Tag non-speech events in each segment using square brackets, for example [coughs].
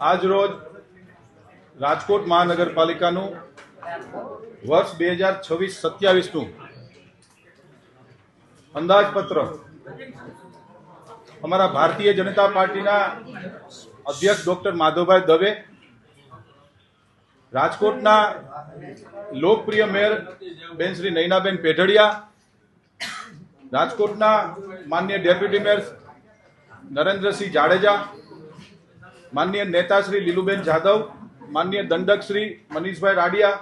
આજ રોજ રાજકોટ મહાનગરપાલિકાનું વર્ષ બે હજાર છવ્વીસ સત્યાવીસનું અંદાજપત્ર અમારા ભારતીય જનતા પાર્ટીના અધ્યક્ષ ડોક્ટર માધવભાઈ દવે, રાજકોટના લોકપ્રિય મેયર બેન શ્રી નૈનાબેન પેઢડિયા, રાજકોટના માન્ય ડેપ્યુટી મેયર નરેન્દ્રસિંહ જાડેજા માન્ય નેતા શ્રી લીલુબેન જાદવ માનનીય દંડક શ્રી મનીષભાઈ રાડિયા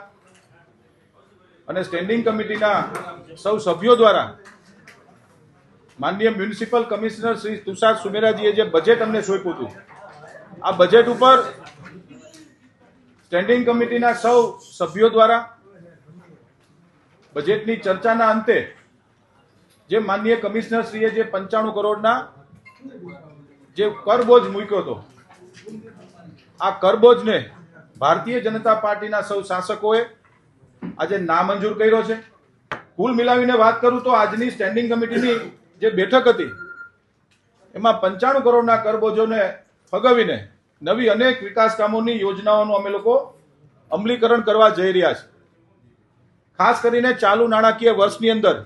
અને સ્ટેન્ડિંગ કમિટીના સૌ સભ્યો દ્વારા માનનીય મ્યુનિસિપલ કમિશનર શ્રી તુષાર સુમેરાજીએ જે બજેટ અમને સોંપ્યું હતું, આ બજેટ ઉપર સ્ટેન્ડિંગ કમિટીના સૌ સભ્યો દ્વારા બજેટની ચર્ચાના અંતે જે માનનીય કમિશનરશ્રીએ જે પંચાણું કરોડના જે કરબોજ મૂક્યો હતો આ કરબોજને ભારતીય જનતા પાર્ટીના સૌ શાસકોએ આજે નામંજૂર કર્યો છે. કુલ મિલાવીને વાત કરું તો આજની સ્ટેન્ડિંગ કમિટીની જે બેઠક હતી, એમાં પંચાણું કરોડના કરબોજોને ફગાવીને નવી અનેક વિકાસ કામોની યોજનાઓનું અમે લોકો અમલીકરણ કરવા જઈ રહ્યા છે. ખાસ કરીને ચાલુ નાણાકીય વર્ષની અંદર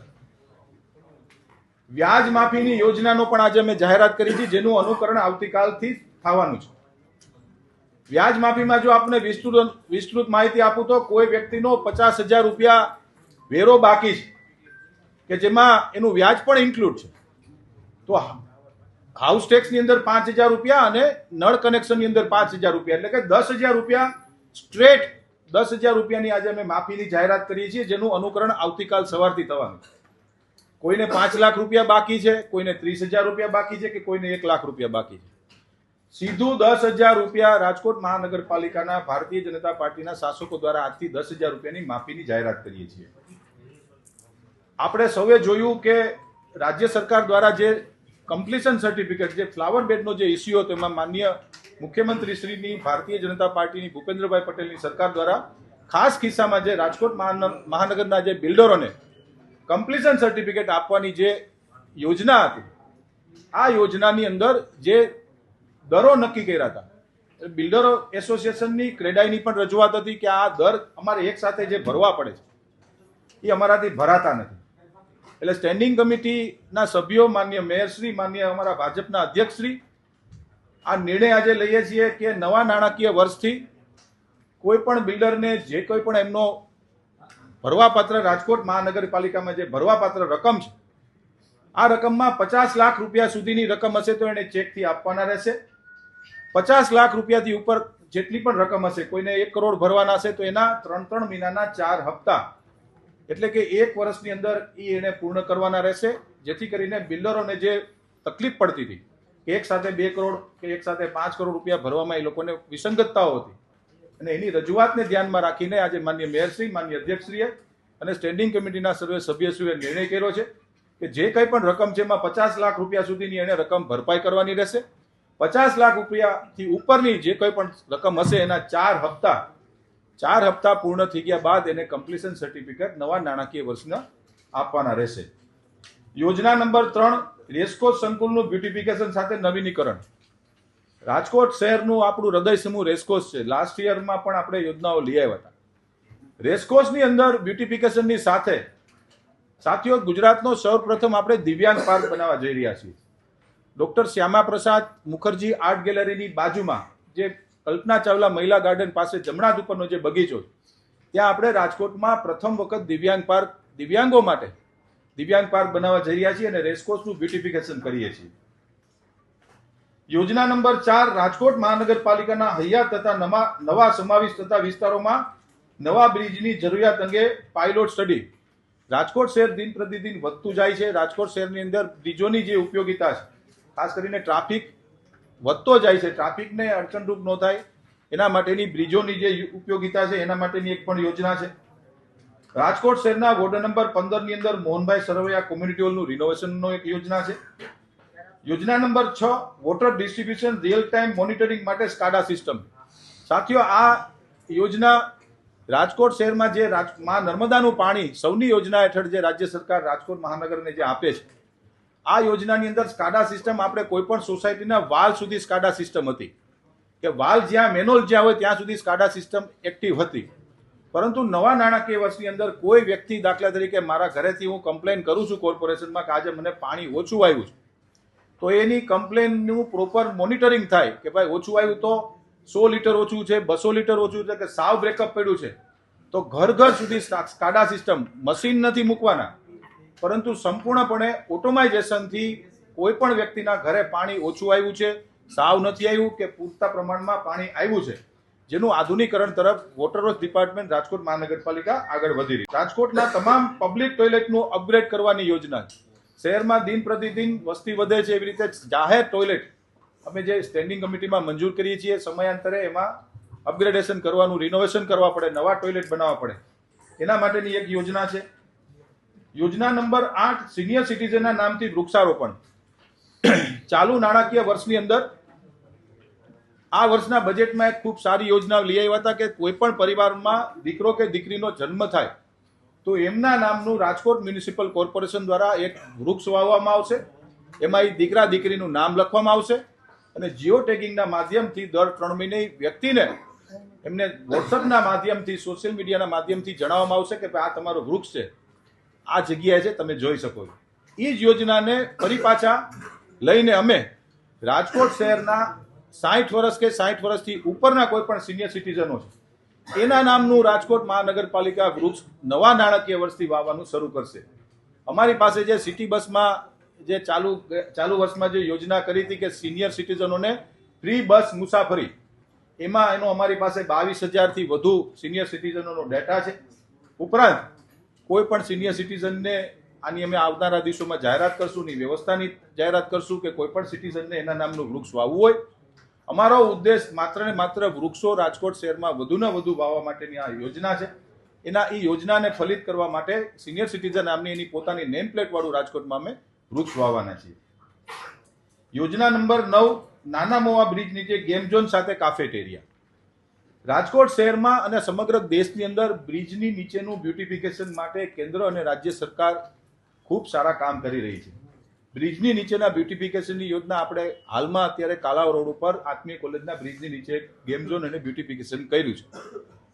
વ્યાજ માફીની યોજનાનો પણ આજે અમે જાહેરાત કરી છે, જેનું અનુકરણ આવતીકાલથી થવાનું છે. વ્યાજ માફીમાં જો આપને વિસ્તૃત વિસ્તૃત માહિતી આપું તો કોઈ વ્યક્તિનો પચાસ હજાર રૂપિયા વેરો બાકી છે. કે જેમાં એનું વ્યાજ પણ ઇન્ક્લુડ છે. તો હાઉસ ટેક્સની અંદર પાંચ હજાર રૂપિયા અને નળ કનેક્શનની અંદર પાંચ હજાર રૂપિયા. એટલે કે દસ હજાર રૂપિયા સ્ટ્રેટ દસ હજાર રૂપિયાની આજે અમે માફીની જાહેરાત કરીએ છીએ, જેનું અનુકરણ આવતીકાલ સવારથી થવાનું કોઈને પાંચ લાખ રૂપિયા બાકી છે, કોઈને ત્રીસ હજાર રૂપિયા બાકી છે, કે કોઈને એક લાખ રૂપિયા બાકી છે. સીધું દસ હજાર રૂપિયા રાજકોટ મહાનગરપાલિકાના ભારતીય જનતા પાર્ટીના શાસકો દ્વારા આજથી દસ હજાર રૂપિયાની માફીની જાહેરાત કરીએ છીએ. આપણે સૌએ જોયું કે રાજ્ય સરકાર દ્વારા જે કમ્પ્લીશન સર્ટિફિકેટ જે ફ્લાવર બેડનો જે ઇસ્યુ હતો, એમાં માન્ય મુખ્યમંત્રી શ્રીની ભારતીય જનતા પાર્ટીની, ભૂપેન્દ્રભાઈ પટેલની સરકાર દ્વારા ખાસ કિસ્સામાં જે રાજકોટ મહાન- મહાનગરના જે બિલ્ડરોને કમ્પ્લીશન સર્ટિફિકેટ આપવાની જે યોજના હતી, આ યોજનાની અંદર જે દરો નક્કી કર્યા હતા. બિલ્ડરો એસોસિએશનની ક્રેડાઈની પણ રજૂઆત હતી કે આ દર અમારે એક સાથે જે ભરવા પડે છે, એ અમારાથી ભરાતા નથી. એટલે સ્ટેન્ડિંગ કમિટીના સભ્યો, માન્ય મેયરશ્રી, માન્ય અમારા ભાજપના અધ્યક્ષશ્રી, આ નિર્ણય આજે લઈએ છીએ કે નવા નાણાકીય વર્ષથી કોઈ પણ બિલ્ડરને જે કોઈ પણ એમનો ભરવાપાત્ર રાજકોટ મહાનગરપાલિકામાં જે ભરવાપાત્ર રકમ છે, આ રકમમાં પચાસ લાખ રૂપિયા સુધીની રકમ હશે તો એને ચેકથી આપવાના રહેશે. પચાસ લાખ રૂપિયાથી ઉપર જેટલી પણ રકમ હશે, કોઈને એક કરોડ ભરવાના હશે, તો એના ત્રણ ત્રણ મહિનાના ચાર હપ્તા. એટલે કે એક વર્ષની અંદર એ એને પૂર્ણ કરવાના રહેશે, જેથી કરીને બિલ્ડરોને જે તકલીફ પડતી હતી એક સાથે બે કરોડ કે એક સાથે પાંચ કરોડ રૂપિયા ભરવામાં એ લોકોને વિસંગતતાઓ હતી. અને એની રજૂઆતને ધ્યાનમાં રાખીને આજે માન્ય મેયરશ્રી માન્ય અધ્યક્ષશ્રીએ અને સ્ટેન્ડિંગ કમિટીના સર્વે સભ્યશ્રીએ નિર્ણય કર્યો છે કે જે કંઈ પણ રકમ છે, એમાં પચાસ લાખ રૂપિયા સુધીની એને રકમ ભરપાઈ કરવાની રહેશે. પચાસ લાખ રૂપિયાથી ઉપરની જે કોઈ પણ રકમ હશે, એના ચાર હપ્તા ચાર હપ્તા પૂર્ણ થઈ ગયા બાદ એને કમ્પ્લીશન સર્ટિફિકેટ નવા નાણાકીય વર્ષના આપવાના રહેશે. યોજના નંબર ત્રણ રેસકોર્સ સંકુલનું બ્યુટિફિકેશન સાથે નવીનીકરણ. રાજકોટ શહેરનું આપણું હૃદય સમૂહ રેસકોર્સ છે. લાસ્ટ યરમાં પણ આપણે યોજનાઓ લઈ આવ્યા હતા. રેસકોર્સની અંદર બ્યુટિફિકેશનની સાથે, સાથીઓ, ગુજરાતનો સૌપ્રથમ આપણે દિવ્યાંગ પાર્ક બનાવવા જઈ રહ્યા છીએ. ડોક્ટર શ્યામા પ્રસાદ મુખર્જી આર્ટ ગેલેરીની બાજુમાં જે કલ્પના ચાવલા મહિલા ગાર્ડન પાસે જમણા હાથ ઉપરનો જે બગીચો ત્યાં આપણે રાજકોટમાં પ્રથમ વખત દિવ્યાંગ પાર્ક, દિવ્યાંગો માટે દિવ્યાંગ પાર્ક બનાવવા જઈ રહ્યા છીએ અને રેસકોર્સનું બ્યુટિફિકેશન કરીએ છીએ. યોજના નંબર ચાર, રાજકોટ મહાનગરપાલિકાના હૈયા તથા નવા નવા સમાવેશ થતા વિસ્તારોમાં નવા બ્રિજની જરૂરિયાત અંગે પાયલોટ સ્ટડી. રાજકોટ શહેર દિન પ્રતિદિન વધતું જાય છે. રાજકોટ શહેરની અંદર બ્રિજોની જે ઉપયોગિતા છે ખાસ કરીને ટ્રાફિક વધતો જાય છે. ટ્રાફિકને અડચણરૂપ ન થાય. એના માટેની બ્રિજોની જે ઉપયોગિતા છે, એના માટેની એક પણ યોજના છે. રાજકોટ શહેરના વોર્ડ નંબર પંદરની અંદર મોહનભાઈ સરવૈયા કોમ્યુનિટી હોલનું રિનોવેશનનો એક યોજના છે. યોજના નંબર છ, water distribution real time monitoring માટે સ્કાડા સિસ્ટમ. સાથીઓ, આ યોજના રાજકોટ શહેરમાં જે મા નર્મદાનું પાણી સૌની યોજના હેઠળ જે રાજ્ય સરકાર રાજકોટ મહાનગરને જે આપે છે આ યોજનાની અંદર સ્કાડા સિસ્ટમ આપણે કોઈ પણ સોસાયટીના વાલ સુધી સ્કાડા સિસ્ટમ હતી. કે વાલ જ્યાં મેનોલ જ્યાં હોય ત્યાં સુધી સ્કાડા સિસ્ટમ એક્ટિવ હતી. પરંતુ નવા નાણાકીય વર્ષની અંદર કોઈ વ્યક્તિ દાખલા તરીકે મારા ઘરેથી હું કમ્પ્લેન કરું છું કોર્પોરેશનમાં કે આજે મને પાણી ઓછું આવ્યું છે. તો એની કમ્પ્લેનનું પ્રોપર મોનિટરિંગ થાય કે ભાઈ ઓછું આવ્યું તો સો લીટર ઓછું છે, બસો લીટર ઓછું છે કે સાવ બ્રેકઅપ પડ્યું છે. તો ઘર ઘર સુધી સ્કા- સ્કાડા સિસ્ટમ મશીન નથી મૂકવાના. પરંતુ સંપૂર્ણપણે ઓટોમાઇઝેશનથી કોઈ પણ વ્યક્તિના ઘરે પાણી ઓછું આવ્યું છે, સાવ નથી આવ્યું કે પૂરતા પ્રમાણમાં પાણી આવ્યું છે, જેનું આધુનિકરણ તરફ વોટર વર્ક ડિપાર્ટમેન્ટ રાજકોટ મહાનગરપાલિકા આગળ વધી રહી. રાજકોટના તમામ પબ્લિક ટોયલેટનું અપગ્રેડ કરવાની યોજના છે. શહેરમાં દિન પ્રતિદિન વસ્તી વધે છે એવી રીતે જાહેર ટોયલેટ અમે જે સ્ટેન્ડિંગ કમિટીમાં મંજૂર કરીએ છીએ, સમયાંતરે એમાં અપગ્રેડેશન કરવાનું રિનોવેશન કરવા પડે, નવા ટોયલેટ બનાવવા પડે. એના માટેની એક યોજના છે. યોજના નંબર આઠ સિનિયર સિટીઝનના નામથી વૃક્ષારોપણ. ચાલુ નાણાકીય વર્ષની અંદર આ વર્ષના બજેટમાં એક ખૂબ સારી યોજના લઈ આવ્યા હતા કે કોઈ પણ પરિવારમાં દીકરો કે દીકરીનો જન્મ થાય તો એમના નામનું રાજકોટ મ્યુનિસિપલ કોર્પોરેશન દ્વારા એક વૃક્ષ વાવવામાં આવશે. એમાં એ દીકરા દીકરીનું નામ લખવામાં આવશે અને જીઓ ટેગિંગના માધ્યમથી દર ત્રણ મહિને વ્યક્તિને એમને વોટ્સઅપના માધ્યમથી સોશિયલ મીડિયાના માધ્યમથી જણાવવામાં આવશે કે આ તમારો વૃક્ષ છે. આ જગ્યાએ છે, તમે જોઈ શકો છો. એ જ યોજનાને ફરી પાછા લઈને અમે રાજકોટ શહેરના સાઠ વર્ષ કે સાઠ વર્ષથી ઉપરના કોઈ પણ સિનિયર સિટીઝનો છે, એના નામનું રાજકોટ મહાનગરપાલિકા વૃક્ષ નવા નાણાકીય વર્ષથી વાવવાનું શરૂ કરશે. અમારી પાસે જે સિટી બસમાં જે ચાલુ ચાલુ વર્ષમાં જે યોજના કરી હતી કે સિનિયર સિટીઝનોને ફ્રી બસ મુસાફરી, એમાં એનો અમારી પાસે બાવીસ હજારથી વધુ સિનિયર સિટીઝનોનો ડેટા છે. ઉપરાંત કોઈ પણ સિનિયર સિટીઝનને આની અમે આવનારા દિવસોમાં જાહેરાત કરશું ની વ્યવસ્થાની જાહેરાત કરશું કે કોઈ પણ સિટીઝનને એના નામનું વૃક્ષ વાવવું હોય. અમારો ઉદ્દેશ માત્ર ને માત્ર વૃક્ષો રાજકોટ શહેરમાં વધુને વધુ વાવવા માટેની આ યોજના છે. એના એ યોજનાને ફલિત કરવા માટે સિનિયર સિટીઝન નામની એની પોતાની નેમ પ્લેટવાળું રાજકોટમાં અમે વૃક્ષ વાવવાના છીએ. યોજના નંબર નવ, નાના મોવા બ્રિજ નીચે ગેમ ઝોન સાથે કાફેટેરિયા રાજકોટ શહેરમાં અને સમગ્ર દેશની અંદર બ્રિજની નીચેનું બ્યુટિફિકેશન માટે કેન્દ્ર અને રાજ્ય સરકાર ખૂબ સારા કામ કરી રહી છે. બ્રિજની નીચેના બ્યુટિફિકેશનની યોજના આપણે હાલમાં અત્યારે કાલાવ રોડ ઉપર આત્મીય કોલેજના બ્રિજની નીચે ગેમ ઝોન અને બ્યુટિફિકેશન કર્યું છે.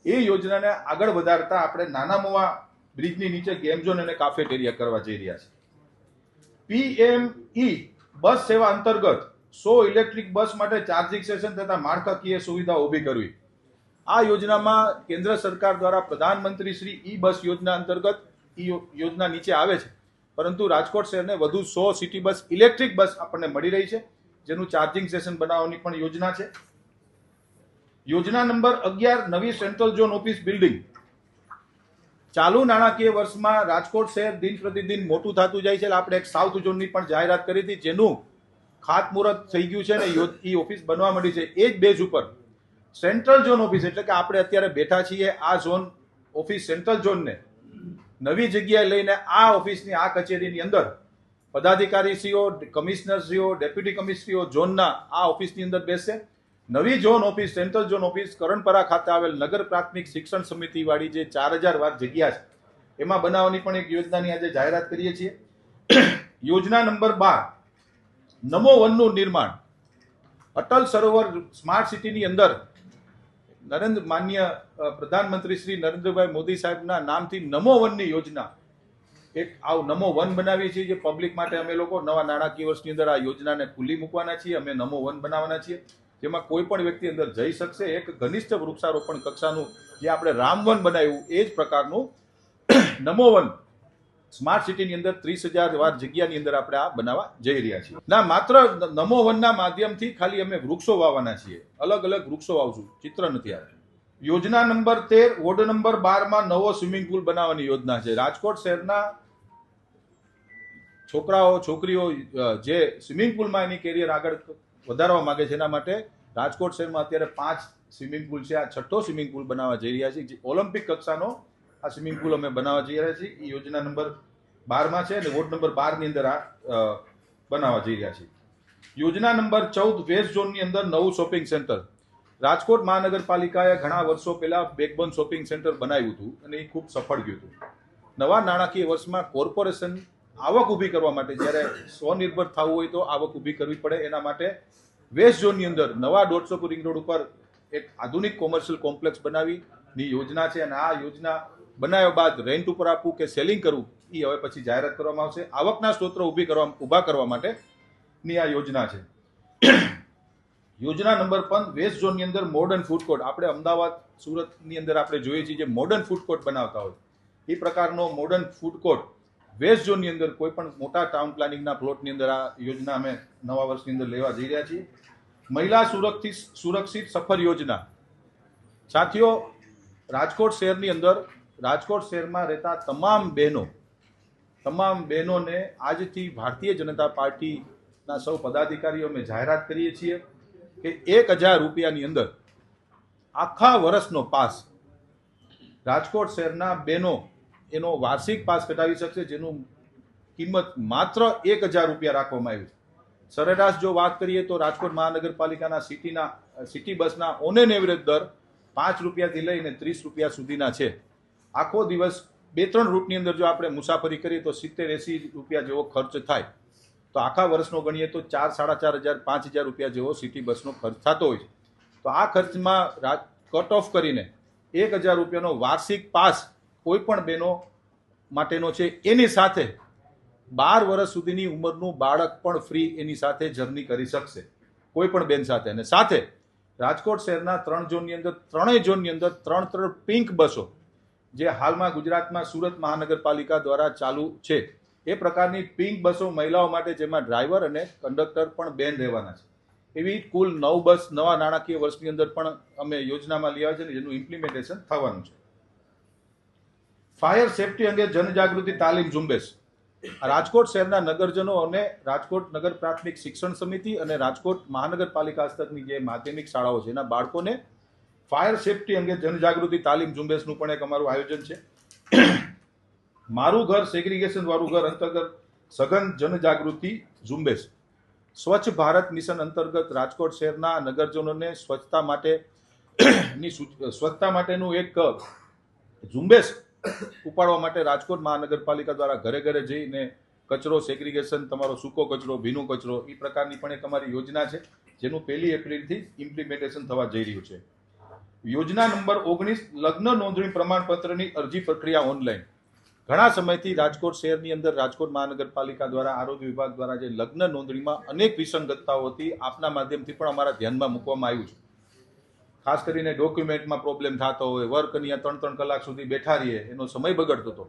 એ યોજનાને આગળ વધારતા આપણે નાના મોવા બ્રિજની નીચે ગેમ ઝોન અને કાફેટેરિયા કરવા જઈ રહ્યા છે પીએમઈ બસ સેવા અંતર્ગત સો ઇલેક્ટ્રિક બસ માટે ચાર્જિંગ સ્ટેશન તથા માળખાકીય સુવિધા ઊભી કરવી. આ યોજનામાં કેન્દ્ર સરકાર દ્વારા પ્રધાનમંત્રી શ્રી ઈ બસ યોજના અંતર્ગત ઈ યોજના નીચે આવે છે. પરંતુ રાજકોટ શહેરને વધુ સો સિટી બસ, ઇલેક્ટ્રિક બસ આપણને મળી રહી છે, જેનું ચાર્જિંગ સ્ટેશન બનાવવાની પણ યોજના છે. યોજના નંબર અગિયાર, નવી સેન્ટ્રલ ઝોન ઓફિસ બિલ્ડિંગ. ચાલુ નાણાકીય વર્ષમાં રાજકોટ શહેર દિન પ્રતિદિન મોટું થતું જાય છે એટલે આપણે એક સાઉથ ઝોનની પણ જાહેરાત કરી હતી, જેનું ખાતમુહૂર્ત થઈ ગયું છે ને એ ઓફિસ બનવા મળી છે. એ જ બેઝ ઉપર સેન્ટ્રલ ઝોન ઓફિસ એટલે કે આપણે અત્યારે બેઠા છીએ આ ઝોન ઓફિસ સેન્ટ્રલ ઝોનને નવી જગ્યાએ લઈને આ ઓફિસની આ કચેરીની અંદર પદાધિકારીશ્રીઓ કમિશનરશ્રીઓ ડેપ્યુટી કમિશનરીઓ ઝોનના આ ઓફિસની અંદર બેસશે નવી zone office central zone office Karanpara ખાતે આવેલ નગર પ્રાથમિક શિક્ષણ સમિતિવાળી જે ચાર હજાર વાર જગ્યા છે, એમાં બનાવવાની પણ એક યોજનાની આજે જાહેરાત કરીએ છીએ. યોજના નંબર બાર, નમો વનનું નિર્માણ. અટલ સરોવર સ્માર્ટ સિટીની અંદર નરેન્દ્ર માન્ય પ્રધાનમંત્રી શ્રી નરેન્દ્રભાઈ મોદી સાહેબના નામથી નમો વનની યોજના. એક આવું નમો વન બનાવીએ છીએ જે પબ્લિક માટે અમે લોકો નવા નાણાકીય વર્ષની અંદર આ યોજનાને ખુલ્લી મૂકવાના છીએ. અમે નમો વન બનાવવાના છીએ. જેમાં કોઈ પણ વ્યક્તિ અંદર જઈ શકશે. એક ઘનિષ્ઠ વૃક્ષારોપણ કક્ષાનું જે આપણે રામવન બનાવ્યું, એ જ પ્રકારનું નમો વન સ્માર્ટ સિટીની અંદર ત્રીસ હજાર વાર જગ્યાની અંદર આપણે આ બનાવવા જઈ રહ્યા છીએ. ના, માત્ર નમો વનના માધ્યમથી ખાલી અમે વૃક્ષો વાવવાના છીએ. અલગ અલગ વૃક્ષો વાવશું. ચિત્ર નથી આવતું. યોજના નંબર તેર, વોર્ડ નંબર બારમાં નવો સ્વિમિંગ પુલ બનાવવાની યોજના છે. રાજકોટ શહેરના છોકરાઓ, છોકરીઓ જે સ્વિમિંગ પુલમાં એની કેરિયર આગળ વધારવા માગે છે એના માટે રાજકોટ શહેરમાં અત્યારે પાંચ સ્વિમિંગ પુલ છે. આ છઠ્ઠો સ્વિમિંગ પુલ બનાવવા જઈ રહ્યા છે ઓલિમ્પિક કક્ષાનો આ સ્વિમિંગ પુલ અમે બનાવવા જઈ રહ્યા છીએ. એ યોજના નંબર બારમાં છે અને વોર્ડ નંબર બારની અંદર આ બનાવવા જઈ રહ્યા છીએ. યોજના નંબર ચૌદ વેસ્ટ ઝોનની અંદર નવું શોપિંગ સેન્ટર રાજકોટ મહાનગરપાલિકાએ ઘણા વર્ષો પહેલાં બેકબોન શોપિંગ સેન્ટર બનાવ્યું હતું અને એ ખૂબ સફળ ગયું હતું. નવા નાણાકીય વર્ષમાં કોર્પોરેશન આવક ઊભી કરવા માટે જ્યારે સ્વનિર્ભર થવું હોય તો આવક ઊભી કરવી પડે. એના માટે વેસ્ટ ઝોનની અંદર નવા દોઢસો રિંગ રોડ ઉપર એક આધુનિક કોમર્શિયલ કોમ્પ્લેક્સ બનાવીની યોજના છે અને આ યોજના બનાવ્યા બાદ રેન્ટ ઉપર આપવું કે સેલિંગ કરવું એ હવે પછી જાહેરાત કરવામાં આવશે. આવકના સ્ત્રોતો ઊભી કરવા, ઊભા કરવા માટેની આ યોજના છે. યોજના નંબર પણ વેસ્ટ ઝોનની અંદર મોડર્ન ફૂડ કોર્ટ આપણે અમદાવાદ, સુરતની અંદર આપણે જોઈએ છીએ જે મોડર્ન ફૂડ કોર્ટ બનાવતા હોય. એ પ્રકારનો મોડર્ન ફૂડ કોર્ટ વેસ્ટ ઝોનની અંદર કોઈ પણ મોટા ટાઉન પ્લાનિંગના પ્લોટની અંદર આ યોજના અમે નવા વર્ષની અંદર લેવા જઈ રહ્યા છીએ. મહિલા સુરક્ષિત સુરક્ષિત સફર યોજના. સાથીઓ, રાજકોટ શહેરની અંદર રાજકોટ શહેરમાં રહેતા તમામ બહેનો, તમામ બહેનોને આજથી ભારતીય જનતા પાર્ટીના સૌ પદાધિકારીઓ અમે જાહેરાત કરીએ છીએ કે એક હજાર રૂપિયાની અંદર આખા વર્ષનો પાસ રાજકોટ શહેરના બહેનો એનો વાર્ષિક પાસ કઢાવી શકશે, જેનું કિંમત માત્ર એક હજાર રૂપિયા રાખવામાં આવી છે. સરેરાશ જો વાત કરીએ તો રાજકોટ મહાનગરપાલિકાના સિટીના, સિટી બસના ઓન એવરેજ દર પાંચ રૂપિયાથી લઈને ત્રીસ રૂપિયા સુધીના છે. આખો દિવસ બે, ત્રણ રૂટની અંદર જો આપણે મુસાફરી કરીએ તો સિત્તેર એંસી રૂપિયા જેવો ખર્ચ થાય. તો આખા વર્ષનો ગણીએ તો ચાર, સાડા ચાર હજાર, પાંચ હજાર રૂપિયા જેવો સિટી બસનો ખર્ચ થતો હોય છે. તો આ ખર્ચમાં કટ ઓફ કરીને એક હજાર રૂપિયાનો વાર્ષિક પાસ કોઈ પણ બહેનો માટેનો છે, એની સાથે બાર વર્ષ સુધીની ઉંમરનું બાળક પણ ફ્રી એની સાથે જર્ની કરી શકશે. કોઈ પણ બેન સાથે. અને સાથે રાજકોટ શહેરના ત્રણ ઝોનની અંદર, ત્રણેય ઝોનની અંદર ત્રણ ત્રણ પિંક બસો જે હાલમાં ગુજરાતમાં સુરત મહાનગરપાલિકા દ્વારા ચાલુ છે. એ પ્રકારની પિંક બસો મહિલાઓ માટે જેમાં ડ્રાઈવર અને કંડક્ટર પણ બેન રહેવાના છે. એવી કુલ નવ બસ નવા નાણાકીય વર્ષની અંદર પણ અમે યોજનામાં લઈ આવ્યા છે જેનું ઇમ્પ્લિમેન્ટેશન થવાનું છે. ફાયર સેફટી અંગે જનજાગૃતિ તાલીમ ઝુંબેશ. રાજકોટ શહેરના નગરજનો અને રાજકોટ નગર પ્રાથમિક શિક્ષણ સમિતિ અને રાજકોટ મહાનગરપાલિકા હસ્તકની જે માધ્યમિક શાળાઓ છે, એના બાળકોને ફાયર સેફટી અંગે જનજાગૃતિ તાલીમ ઝુંબેશનું પણ એક અમારું આયોજન છે. મારું ઘર સેગ્રીગેશન વાળું ઘર અંતર્ગત સઘન જનજાગૃતિ ઝુંબેશ. સ્વચ્છ ભારત મિશન અંતર્ગત રાજકોટ શહેરના નગરજનોને સ્વચ્છતા માટે [coughs] ની સ્વચ્છતા માટેનું એક ઝુંબેશ ઉપાડવા માટે રાજકોટ મહાનગરપાલિકા દ્વારા ઘરે ઘરે જઈને કચરો સેગ્રીગેશન તમારો સૂકો કચરો, ભીનો કચરો એ પ્રકારની પણ એક અમારી યોજના છે, જેનું પહેલી એપ્રિલથી ઇમ્પ્લિમેન્ટેશન થવા જઈ રહ્યું છે. યોજના નંબર ઓગણીસ, લગ્ન નોંધણી પ્રમાણપત્રની અરજી પ્રક્રિયા ઓનલાઈન. ઘણા સમયથી રાજકોટ શહેરની અંદર રાજકોટ મહાનગરપાલિકા દ્વારા આરોગ્ય વિભાગ દ્વારા જે લગ્ન નોંધણીમાં અનેક વિસંગતતાઓ હતી, આપના માધ્યમથી પણ અમારા ધ્યાનમાં મૂકવામાં આવ્યું છે. ખાસ કરીને ડોક્યુમેન્ટમાં પ્રોબ્લેમ થતો હોય, વર્ક અહીંયા ત્રણ ત્રણ કલાક સુધી બેઠા રહીએ, એનો સમય બગડતો હતો.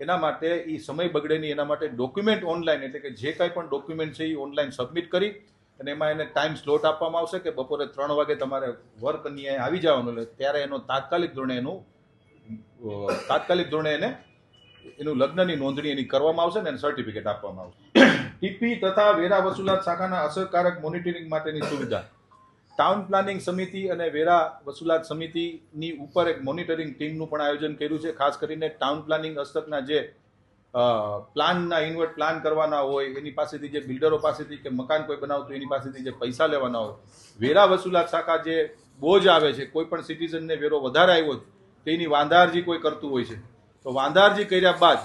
એના માટે એ સમય બગડે નહીં, એના માટે ડોક્યુમેન્ટ ઓનલાઈન, એટલે કે જે કાંઈ પણ ડોક્યુમેન્ટ છે એ ઓનલાઈન સબમિટ કરી અને એમાં એને ટાઈમ સ્લોટ આપવામાં આવશે કે બપોરે ત્રણ વાગે તમારે વર્ક અહીંયા આવી જવાનું ત્યારે એનો તાત્કાલિક ધોરણે એનું તાત્કાલિક ધોરણે એને, એનું લગ્નની નોંધણી એની કરવામાં આવશે ને એને સર્ટિફિકેટ આપવામાં આવશે. ટીપી તથા વેરા વસૂલાત શાખાના અસરકારક મોનિટરિંગ માટેની સુવિધા. ટાઉન પ્લાનિંગ સમિતિ અને વેરા વસૂલાત સમિતિની ઉપર એક મોનિટરિંગ ટીમનું પણ આયોજન કર્યું છે, ખાસ કરીને ટાઉન પ્લાનિંગ હસ્તકના જે પ્લાનના ઇન્વર્ટ પ્લાન કરવાના હોય, એની પાસેથી જે બિલ્ડરો પાસેથી કે મકાન કોઈ બનાવતું એની પાસેથી જે પૈસા લેવાના હોય, વેરા વસૂલાત શાખા જે બોજ આવે છે, કોઈ પણ સિટીઝનને વેરો વધારે આવ્યો છે તો એની વાંધારજી કોઈ કરતું હોય છે. તો વાંધારજી કર્યા બાદ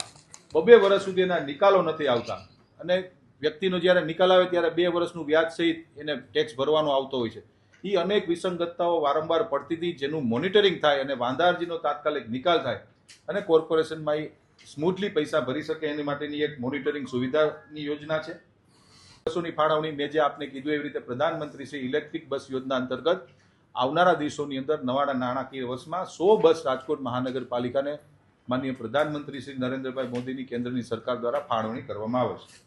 બબે વર્ષ સુધી એના નિકાલો નથી આવતા. અને વ્યક્તિનો જ્યારે નિકાલ આવે ત્યારે બે વર્ષનું વ્યાજ સહિત એને ટેક્સ ભરવાનો આવતો હોય છે. એ અનેક વિસંગતતાઓ વારંવાર પડતી હતી, જેનું મોનિટરિંગ થાય અને વાંધારજીનો તાત્કાલિક નિકાલ થાય. અને કોર્પોરેશનમાં એ સ્મૂથલી પૈસા ભરી શકે એની માટેની એક મોનિટરિંગ સુવિધાની યોજના છે. બસોની ફાળવણી મેં જે આપને કીધું એવી રીતે પ્રધાનમંત્રી શ્રી ઇલેક્ટ્રિક બસ યોજના અંતર્ગત આવનારા દિવસોની અંદર નવાડા નાણાકીય વર્ષમાં સો બસ રાજકોટ મહાનગરપાલિકાને માનનીય પ્રધાનમંત્રી શ્રી નરેન્દ્રભાઈ મોદીની કેન્દ્રની સરકાર દ્વારા ફાળવણી કરવામાં આવે છે.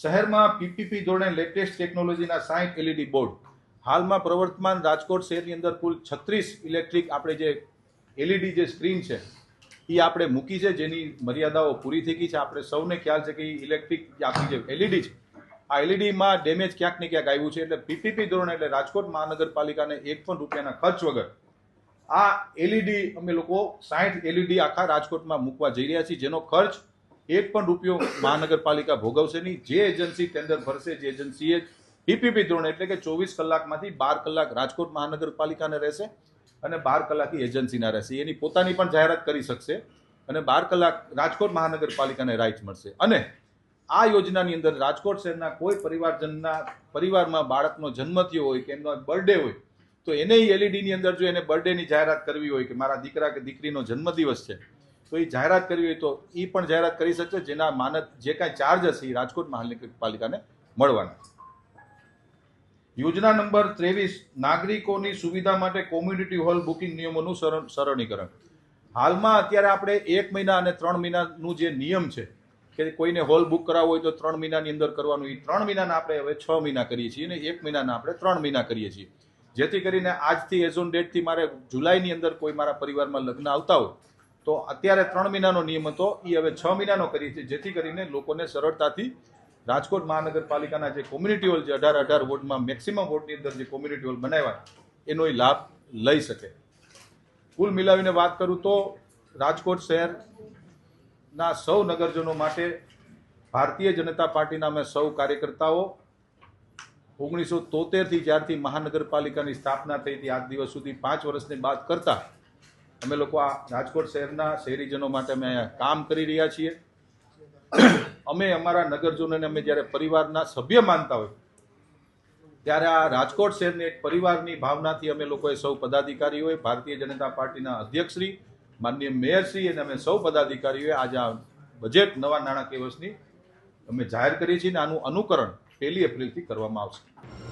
શહેરમાં પીપીપી ધોરણે લેટેસ્ટ ટેકનોલોજીના સાઠ એલઈડી બોર્ડ. હાલમાં પ્રવર્તમાન રાજકોટ શહેરની અંદર કુલ છત્રીસ ઇલેક્ટ્રિક આપણે જે એલઈડી જે સ્ક્રીન છે એ આપણે મૂકી છે, જેની મર્યાદાઓ પૂરી થઈ ગઈ છે. આપણે સૌને ખ્યાલ છે કે ઇલેક્ટ્રિક આપણી જે એલઈડી છે, આ એલઈડીમાં ડેમેજ ક્યાંક ને ક્યાંક આવ્યું છે. એટલે પીપીપી ધોરણ એટલે રાજકોટ મહાનગરપાલિકાને એક પણ રૂપિયાના ખર્ચ વગર આ એલઈડી અમે લોકો સાઠ એલઈડી આખા રાજકોટમાં મૂકવા જઈ રહ્યા છીએ. જેનો ખર્ચ એક પણ રૂપિયો મહાનગરપાલિકા ભોગવશે નહીં. જે એજન્સી ટેન્ડર ભરશે, જે એજન્સીએ પીપીપી ધોરણ એટલે કે ચોવીસ કલાકમાંથી બાર કલાક રાજકોટ મહાનગરપાલિકાને રહેશે. અને બાર કલાક એજન્સીના રહેશે. એની પોતાની પણ જાહેરાત કરી શકશે અને બાર કલાક રાજકોટ મહાનગરપાલિકાને રાઇટ મળશે. અને આ યોજનાની અંદર રાજકોટ શહેરના કોઈ પરિવારજનના પરિવારમાં બાળકનો જન્મ થયો હોય કે એમનો બર્થડે હોય, તો એને એલઈડીની અંદર જો એને બર્થડેની જાહેરાત કરવી હોય કે મારા દીકરા કે દીકરીનો જન્મદિવસ છે, તો એ જાહેરાત કરવી હોય તો એ પણ જાહેરાત કરી શકશે, જેના માનદ જે કાંઈ ચાર્જ હશે એ રાજકોટ મહાનગરપાલિકાને મળવાના. યોજના નંબર ત્રેવીસ, નાગરિકોની સુવિધા માટે કોમ્યુનિટી હોલ બુકિંગ નિયમોનું સરળ- સરળીકરણ. હાલમાં અત્યારે આપણે એક મહિના અને ત્રણ મહિનાનું જે નિયમ છે, કે કોઈને હોલ બુક કરાવવો હોય તો ત્રણ મહિનાની અંદર કરવાનું, એ ત્રણ મહિનાના આપણે હવે છ મહિના કરીએ છીએ અને એક મહિનાના આપણે ત્રણ મહિના કરીએ છીએ. જેથી કરીને આજથી એઝ ઓન ડેટથી મારે જુલાઈની અંદર કોઈ મારા પરિવારમાં લગ્ન આવતા હોય, તો અત્યારે ત્રણ મહિનાનો નિયમ હતો એ હવે છ મહિનાનો કરીએ છીએ, જેથી કરીને લોકોને સરળતાથી રાજકોટ મહાનગરપાલિકાના જે કોમ્યુનિટી હોલ છે, અઢાર અઢાર વોર્ડમાં મેક્સિમમ વોર્ડની અંદર જે કોમ્યુનિટી હોલ બનાવ્યા, એનો લાભ લઈ શકે. કુલ મિલાવીને વાત કરું તો રાજકોટ શહેરના સૌ નગરજનો માટે ભારતીય જનતા પાર્ટીના અમે સૌ કાર્યકર્તાઓ ઓગણીસો તોતેરથી જ્યારથી મહાનગરપાલિકાની સ્થાપના થઈ હતી, આજ દિવસ સુધી પાંચ વર્ષની બાદ કરતા અમે લોકો આ રાજકોટ શહેરના શહેરીજનો માટે અમે અહીંયા કામ કરી રહ્યા છીએ. અમે અમારા નગરજનોને અમે જ્યારે પરિવારના સભ્ય માનતા હોય, ત્યારે આ રાજકોટ શહેરને એક પરિવારની ભાવનાથી અમે લોકોએ સૌ પદાધિકારીઓએ ભારતીય જનતા પાર્ટીના અધ્યક્ષશ્રી, માનનીય મેયરશ્રી અને અમે સૌ પદાધિકારીઓએ આજે આ બજેટ નવા નાણાકીય વર્ષની અમે જાહેર કરીએ છીએ અને આનું અનુકરણ પહેલી એપ્રિલથી કરવામાં આવશે.